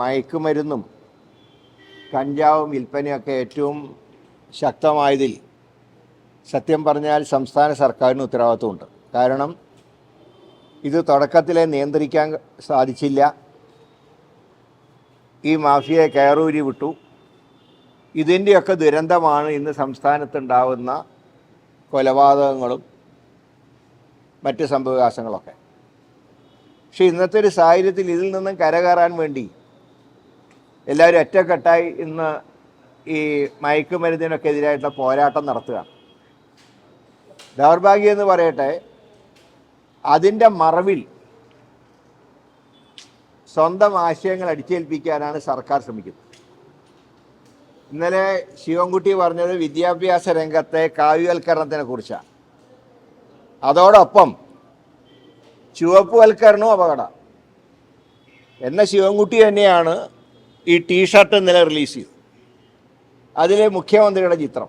മയക്കുമരുന്നും കഞ്ചാവും വിൽപ്പനയൊക്കെ ഏറ്റവും ശക്തമായതിൽ സത്യം പറഞ്ഞാൽ സംസ്ഥാന സർക്കാരിന് ഉത്തരവാദിത്വമുണ്ട്. കാരണം ഇത് തുടക്കത്തിലെ നിയന്ത്രിക്കാൻ സാധിച്ചില്ല. ഈ മാഫിയയെ കയറൂരി വിട്ടു. ഇതിന്റെയൊക്കെ ദുരന്തമാണ് ഇന്ന് സംസ്ഥാനത്തുണ്ടാവുന്ന കൊലപാതകങ്ങളും മറ്റ് സംഭവവികാസങ്ങളൊക്കെ. പക്ഷേ ഇന്നത്തെ ഒരു സാഹചര്യത്തിൽ ഇതിൽ നിന്നും കരകയറാൻ വേണ്ടി എല്ലാവരും ഒറ്റക്കെട്ടായി ഇന്ന് ഈ മയക്കുമരുന്നിനൊക്കെ എതിരായിട്ടുള്ള പോരാട്ടം നടത്തുകയാണ്. ദൗർഭാഗ്യം എന്ന് പറയട്ടെ അതിന്റെ മറവിൽ സ്വന്തം ആശയങ്ങൾ അടിച്ചേൽപ്പിക്കാനാണ് സർക്കാർ ശ്രമിക്കുന്നത്. ഇന്നലെ ശിവൻകുട്ടി പറഞ്ഞത് വിദ്യാഭ്യാസ രംഗത്തെ കാവ്യവൽക്കരണത്തിനെ കുറിച്ചാണ്. അതോടൊപ്പം ചുവപ്പുവൽക്കരണവും അപകടം എന്ന ശിവൻകുട്ടി തന്നെയാണ് ഈ ടീഷർട്ട് ഇന്നലെ റിലീസ് ചെയ്തു. അതിൽ മുഖ്യമന്ത്രിയുടെ ചിത്രം.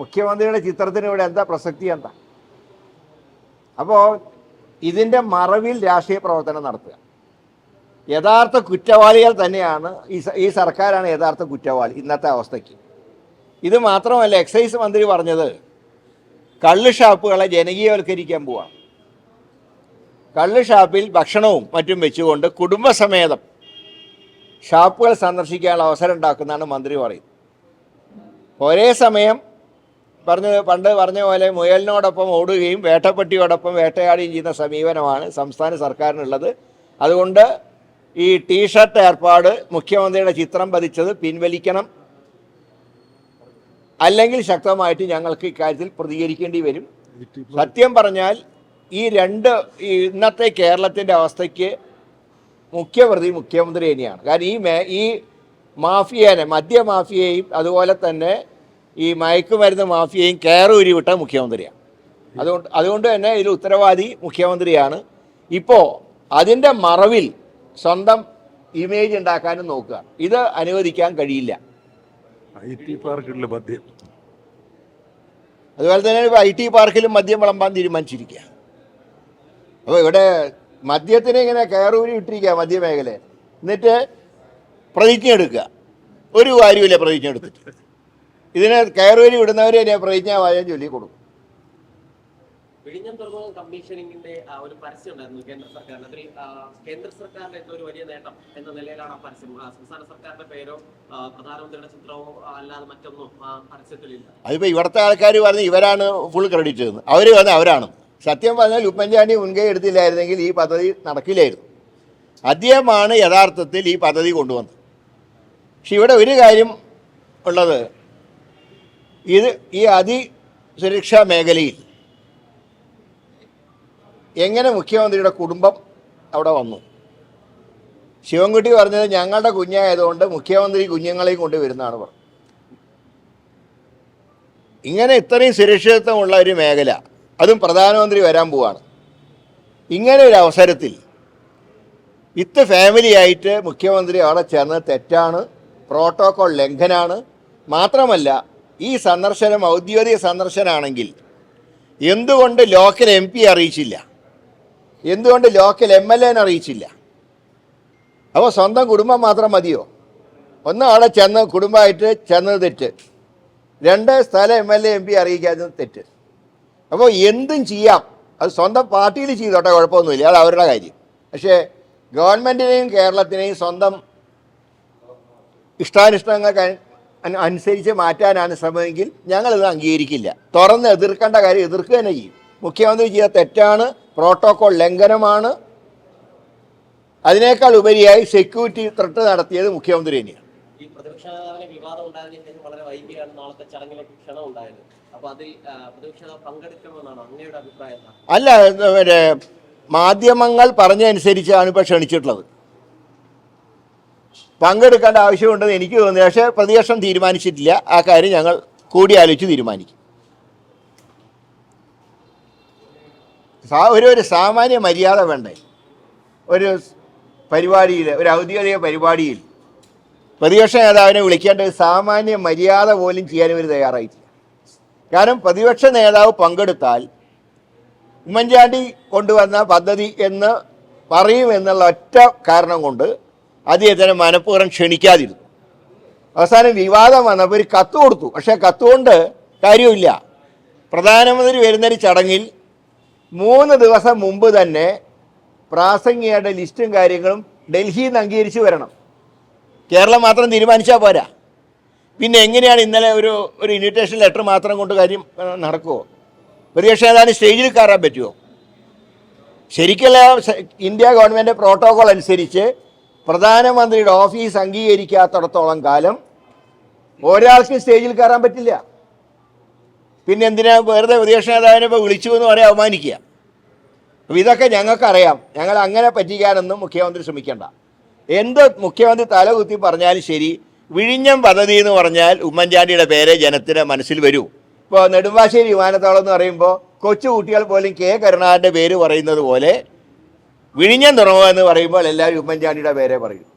മുഖ്യമന്ത്രിയുടെ ചിത്രത്തിന് ഇവിടെ എന്താ പ്രസക്തി എന്താ? അപ്പോൾ ഇതിന്റെ മറവിൽ രാഷ്ട്രീയ പ്രവർത്തനം നടത്തുക. യഥാർത്ഥ കുറ്റവാളികൾ തന്നെയാണ് ഈ ഈ സർക്കാരാണ് യഥാർത്ഥ കുറ്റവാളി ഇന്നത്തെ അവസ്ഥയ്ക്ക്. ഇത് മാത്രമല്ല എക്സൈസ് മന്ത്രി പറഞ്ഞത് കള്ള് ഷാപ്പുകളെ ജനകീയവൽക്കരിക്കാൻ പോവാണ്. കള്ള് ഷാപ്പിൽ ഭക്ഷണവും മറ്റും വെച്ചുകൊണ്ട് കുടുംബസമേതം ഷാപ്പുകൾ സന്ദർശിക്കാനുള്ള അവസരം ഉണ്ടാക്കുന്നതാണ് മന്ത്രി പറയുന്നത്. ഒരേ സമയം പറഞ്ഞ പണ്ട് പറഞ്ഞ പോലെ മുയലിനോടൊപ്പം ഓടുകയും വേട്ടപ്പെട്ടിയോടൊപ്പം വേട്ടയാടുകയും ചെയ്യുന്ന സമീപനമാണ് സംസ്ഥാന സർക്കാരിനുള്ളത്. അതുകൊണ്ട് ഈ ടീഷർട്ട് ഏർപ്പാട് മുഖ്യമന്ത്രിയുടെ ചിത്രം പതിച്ചത് പിൻവലിക്കണം. അല്ലെങ്കിൽ ശക്തമായിട്ട് ഞങ്ങൾക്ക് ഇക്കാര്യത്തിൽ പ്രതികരിക്കേണ്ടി വരും. സത്യം പറഞ്ഞാൽ ഈ രണ്ട് ഇന്നത്തെ കേരളത്തിന്റെ അവസ്ഥയ്ക്ക് മുഖ്യപ്രതി മുഖ്യമന്ത്രി തന്നെയാണ്. കാരണം ഈ മേ ഈ മാഫിയേനെ മദ്യ മാഫിയയും അതുപോലെ തന്നെ ഈ മയക്കുമരുന്ന് മാഫിയയും കയറൂരി വിട്ട മുഖ്യമന്ത്രിയാണ്. അതുകൊണ്ട് അതുകൊണ്ട് തന്നെ ഇതിൽ ഉത്തരവാദി മുഖ്യമന്ത്രിയാണ്. ഇപ്പോൾ അതിന്റെ മറവിൽ സ്വന്തം ഇമേജ് ഉണ്ടാക്കാനും നോക്കുക ഇത് അനുവദിക്കാൻ കഴിയില്ല. അതുപോലെ തന്നെ ഐ ടി പാർക്കിലും മദ്യം വിളമ്പാൻ തീരുമാനിച്ചിരിക്കുക അപ്പോൾ ഇവിടെ മദ്യത്തിനെ ഇങ്ങനെ കയറൂരി ഇട്ടിരിക്കുക മദ്യമേഖല. എന്നിട്ട് പ്രതിജ്ഞ എടുക്കുക. ഒരു കാര്യമില്ല പ്രതിജ്ഞ എടുത്തിട്ട്. ഇതിനെ കയറൂരി വിടുന്നവരെ ഞാൻ പ്രതിജ്ഞാവാചകം ചൊല്ലി കൊടുക്കും. വിഴിഞ്ഞം തുറമുഖം കമ്മീഷനിങ്ങിന്റെ ആ, ഒരു പരസ്യം ഉണ്ടായിരുന്നു കേന്ദ്ര സർക്കാരിന്. അതിൽ ആ, കേന്ദ്ര സർക്കാരിന്റെ എന്തോ ഒരു വലിയ നേട്ടം എന്ന നിലയിലാണ് ആ പരസ്യം. ആ, സംസ്ഥാന സർക്കാരിന്റെ പേരോ പ്രധാനമന്ത്രിയുടെ ചിത്രമോ അല്ലാതെ മറ്റൊന്നും പരസ്യത്തിലില്ല. അതിപ്പോ ഇവിടുത്തെ ആൾക്കാർ പറഞ്ഞ് ഇവരാണ് ഫുൾ ക്രെഡിറ്റ് അവർ അവർ പറഞ്ഞ അവരാണ്. സത്യം പറഞ്ഞാൽ ഉമ്മൻചാണ്ടി മുൻകൈ എടുത്തില്ലായിരുന്നെങ്കിൽ ഈ പദ്ധതി നടക്കില്ലായിരുന്നു. അദ്ദേഹമാണ് യഥാർത്ഥത്തിൽ ഈ പദ്ധതി കൊണ്ടുവന്നത്. പക്ഷെ ഇവിടെ ഒരു കാര്യം ഉള്ളത്. ഇത് ഈ അതിസുരക്ഷാ മേഖലയിൽ എങ്ങനെ മുഖ്യമന്ത്രിയുടെ കുടുംബം അവിടെ വന്നു? ശിവൻകുട്ടി പറഞ്ഞത് ഞങ്ങളുടെ കുഞ്ഞായതുകൊണ്ട് മുഖ്യമന്ത്രി കുഞ്ഞുങ്ങളെയും കൊണ്ട് വരുന്നതാണ് പറഞ്ഞത്. ഇങ്ങനെ ഇത്രയും സുരക്ഷിതത്വമുള്ള ഒരു മേഖല അതും പ്രധാനമന്ത്രി വരാൻ പോവാണ്. ഇങ്ങനെ ഒരു അവസരത്തിൽ ഫാമിലി ആയിട്ട് മുഖ്യമന്ത്രി അവിടെ ചേർന്ന് തെറ്റാണ് പ്രോട്ടോകോൾ ലംഘനാണ്. മാത്രമല്ല ഈ സന്ദർശനം ഔദ്യോഗിക സന്ദർശനമാണെങ്കിൽ എന്തുകൊണ്ട് ലോക്കൽ എം പി അറിയിച്ചില്ല? എന്തുകൊണ്ട് ലോക്കൽ എം എൽ എനെ അറിയിച്ചില്ല? അപ്പോൾ സ്വന്തം കുടുംബം മാത്രം മതിയോ? ഒന്ന് അവിടെ ചെന്ന് കുടുംബമായിട്ട് ചെന്നത് തെറ്റ്. രണ്ട് സ്ഥലം M L A M P അറിയിക്കാത്തത് തെറ്റ്. അപ്പോൾ എന്തും ചെയ്യാം. അത് സ്വന്തം പാർട്ടിയിൽ ചെയ്തോട്ടെ കുഴപ്പമൊന്നുമില്ല. അത് അവരുടെ കാര്യം. പക്ഷേ ഗവൺമെന്റിനെയും കേരളത്തിനെയും സ്വന്തം ഇഷ്ടാനിഷ്ടങ്ങൾക്ക് അനുസരിച്ച് മാറ്റാനാണ് ശ്രമമെങ്കിൽ ഞങ്ങളിത് അംഗീകരിക്കില്ല. തുറന്ന് എതിർക്കേണ്ട കാര്യം എതിർക്കുക തന്നെ ചെയ്യും. മുഖ്യമന്ത്രി ചെയ്ത തെറ്റാണ് പ്രോട്ടോകോൾ ലംഘനമാണ്. അതിനേക്കാൾ ഉപരിയായി സെക്യൂരിറ്റി ത്രട്ട് നടത്തിയത് മുഖ്യമന്ത്രി തന്നെയാണ്. ഈ പ്രതിപക്ഷ നേതാവിനെ വിവാദം ഉണ്ടായതിനു വളരെ വൈകിയാണ് നാളത്തെ ചടങ്ങിലേക്ക് ക്ഷണം ഉണ്ടായത്. അപ്പൊ അതിൽ പ്രതിപക്ഷ നേതാവ് പങ്കെടുക്കണമെന്നാണ് അങ്ങയുടെ അഭിപ്രായം അല്ല മാധ്യമങ്ങൾ പറഞ്ഞതനുസരിച്ചാണ് ഇപ്പോൾ ക്ഷണിച്ചിട്ടുള്ളത്. പങ്കെടുക്കേണ്ട ആവശ്യമുണ്ടെന്ന് എനിക്ക് തോന്നുന്നു. പക്ഷേ പ്രതിപക്ഷം തീരുമാനിച്ചിട്ടില്ല. ആ കാര്യം ഞങ്ങൾ കൂടിയാലോചിച്ച് തീരുമാനിക്കും. ഒരു ഒരു സാമാന്യ മര്യാദ വേണ്ടേ? ഒരു പരിപാടിയിൽ ഒരു ഔദ്യോഗിക പരിപാടിയിൽ പ്രതിപക്ഷ നേതാവിനെ വിളിക്കേണ്ട ഒരു സാമാന്യ മര്യാദ പോലും ചെയ്യാൻ ഇവർ തയ്യാറായിട്ടില്ല. കാരണം പ്രതിപക്ഷ നേതാവ് പങ്കെടുത്താൽ ഉമ്മൻചാണ്ടി കൊണ്ടുവന്ന പദ്ധതി എന്ന് പറയും എന്നുള്ള ഒറ്റ കാരണം കൊണ്ട് അദ്ദേഹത്തിനെ മനഃപൂർവം ക്ഷണിക്കാതിരുന്നു. അവസാനം വിവാദം വന്നപ്പോൾ ഒരു കത്ത് കൊടുത്തു. പക്ഷേ കത്ത് കൊണ്ട് കാര്യമില്ല പ്രധാനമന്ത്രി വരുന്നൊരു ചടങ്ങിൽ മൂന്ന് ദിവസം മുമ്പ് തന്നെ പ്രാസംഗികയുടെ ലിസ്റ്റും കാര്യങ്ങളും ഡൽഹിയിൽ നിന്ന് അംഗീകരിച്ച് വരണം. കേരളം മാത്രം തീരുമാനിച്ചാൽ പോരാ. പിന്നെ എങ്ങനെയാണ് ഇന്നലെ ഒരു ഒരു ഇൻവിറ്റേഷൻ ലെറ്റർ മാത്രം കൊണ്ട് കാര്യം നടക്കുമോ പ്രതിപക്ഷ നേതാവിന് സ്റ്റേജിൽ കയറാൻ പറ്റുമോ ശരിക്കല്ല ഇന്ത്യ ഗവൺമെന്റ് പ്രോട്ടോകോൾ അനുസരിച്ച് പ്രധാനമന്ത്രിയുടെ ഓഫീസ് അംഗീകരിക്കാത്തടത്തോളം കാലം ഒരാൾക്കും സ്റ്റേജിൽ കയറാൻ പറ്റില്ല. പിന്നെ എന്തിനാ വെറുതെ പ്രതിപക്ഷ നേതാവിനെ ഇപ്പോൾ വിളിച്ചു എന്ന് പറയാൻ അവമാനിക്കുക? അപ്പോൾ ഇതൊക്കെ ഞങ്ങൾക്കറിയാം. ഞങ്ങൾ അങ്ങനെ പറ്റിക്കാനൊന്നും മുഖ്യമന്ത്രി ശ്രമിക്കേണ്ട. എന്ത് മുഖ്യമന്ത്രി തലകുത്തി പറഞ്ഞാലും ശരി വിഴിഞ്ഞം പദ്ധതി എന്ന് പറഞ്ഞാൽ ഉമ്മൻചാണ്ടിയുടെ പേരെ ജനത്തിന്റെ മനസ്സിൽ വരൂ. ഇപ്പോൾ നെടുമ്പാശ്ശേരി വിമാനത്താവളം എന്ന് പറയുമ്പോൾ കൊച്ചു കുട്ടികൾ പോലും കെ കരുണാകരന്റെ പേര് പറയുന്നത് പോലെ വിഴിഞ്ഞം തുറമുഖം എന്ന് പറയുമ്പോൾ എല്ലാവരും ഉമ്മൻചാണ്ടിയുടെ പേരെ പറയും.